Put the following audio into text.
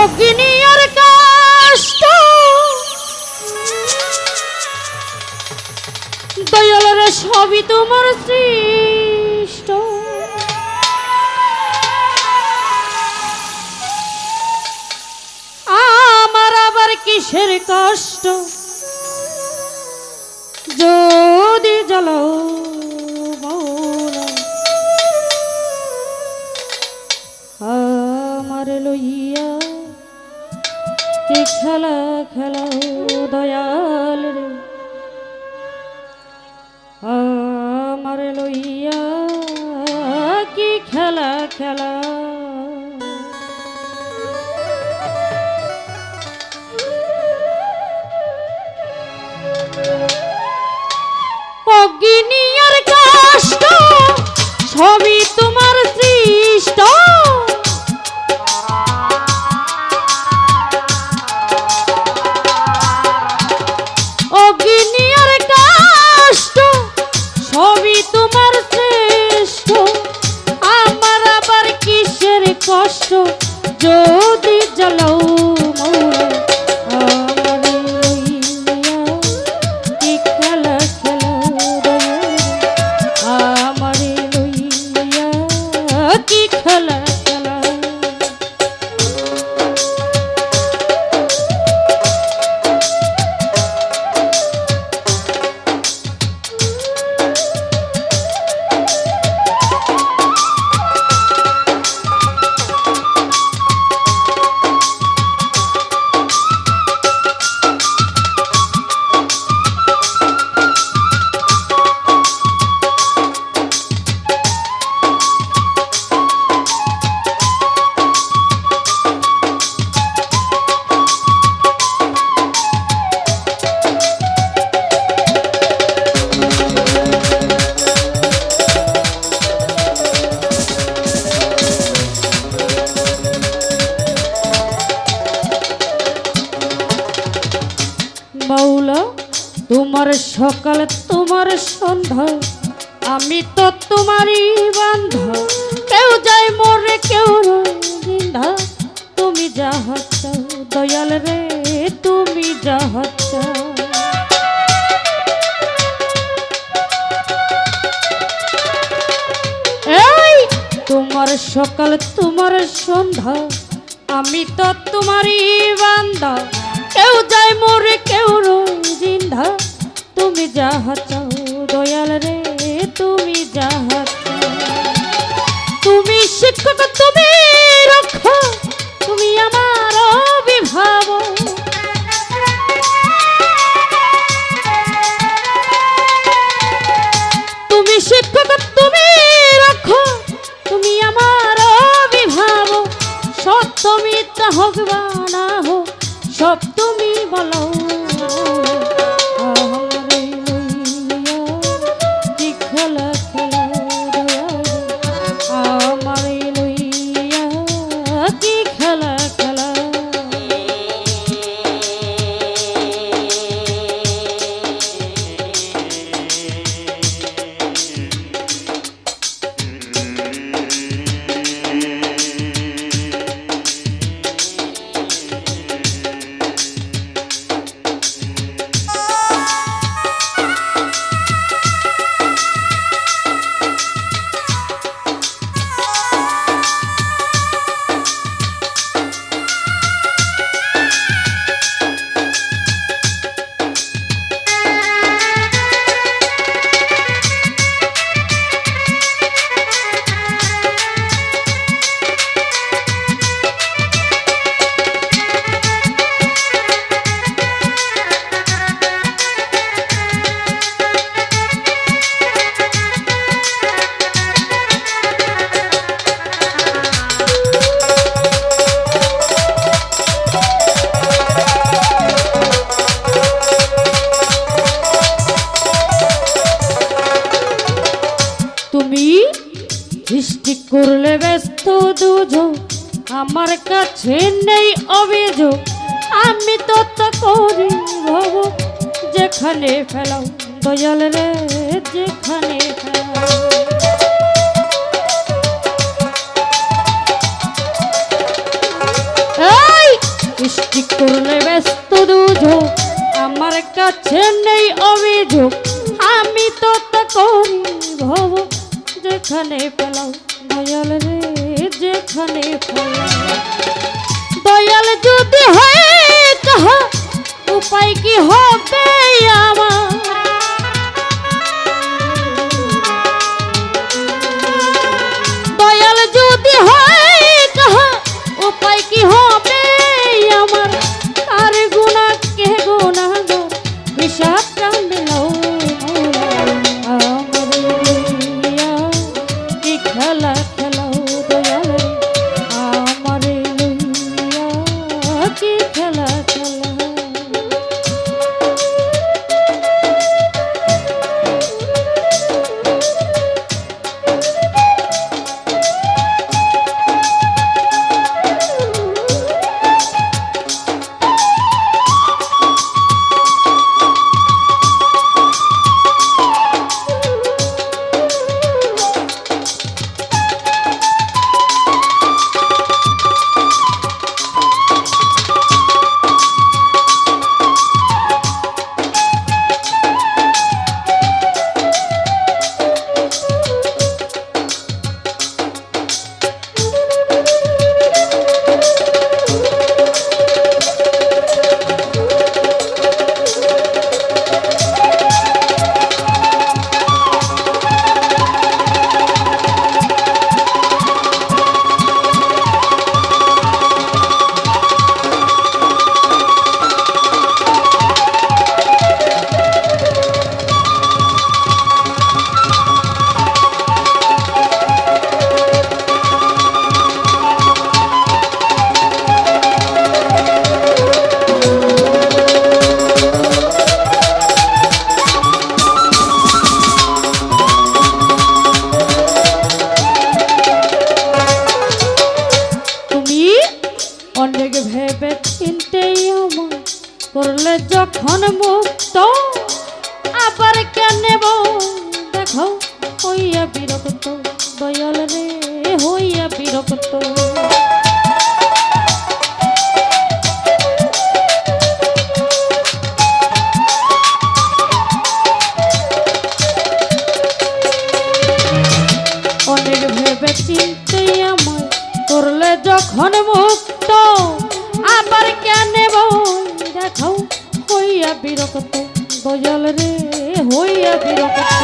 অগ্নি আর কাষ্ট দয়ালরে সবই তোমার সৃষ্ট। আমার আবার কিসের কষ্ট? যদি জল আমার লইয়া কি খেলা খেলা দয়াল রে। আমার লইয়া কি খেলা খেলা তোমার সকাল, তোমার সন্ধ্যা। আমি তো তোমারই বান্ধ কেউ যায় মরে, কেউ জিন্ধা তুমি যাহা চাও দয়াল রে, তুমি যাহা চাও তোমার সকাল, তোমার সন্ধ্যা। আমি তো তোমারই বান্ধা কেউ যায় মোরে, কেউ জিন্ধা তুমি যাহা চাও, দয়াল রে, তুমি যাহা তুমি শিক্ষক, তুমি রক্ষা তুমি আমার অভিভাবক। তুমি শিক্ষক, তুমি রাখো তুমি আমার অভিভাবক। সপ্তমী হোক বা না হোক সব তুমি বলো। দুজন আমার কাছে নেই অভিযোগ। আমি তো করি ভব যেখানে ফেলাও, দয়াল রে, যেখানে করলে ব্যস্ত দুজন আমার কাছে নেই অভিযোগ। আমি তো করি ভব যেখানে ফেলাও, দয়াল রে এখানে দয়াল যদি হয় কহ উপায় কি হবে আমার বিরক্ত, দয়াল রে, হইয়া বিরক্ত। অনেক ভেবে চিন্তাই আমায় করলে যখন মুক্ত, আবার কেন দেখাও, হইয়া বিরক্ত। দয়াল রে, হইয়া বিরক্ত।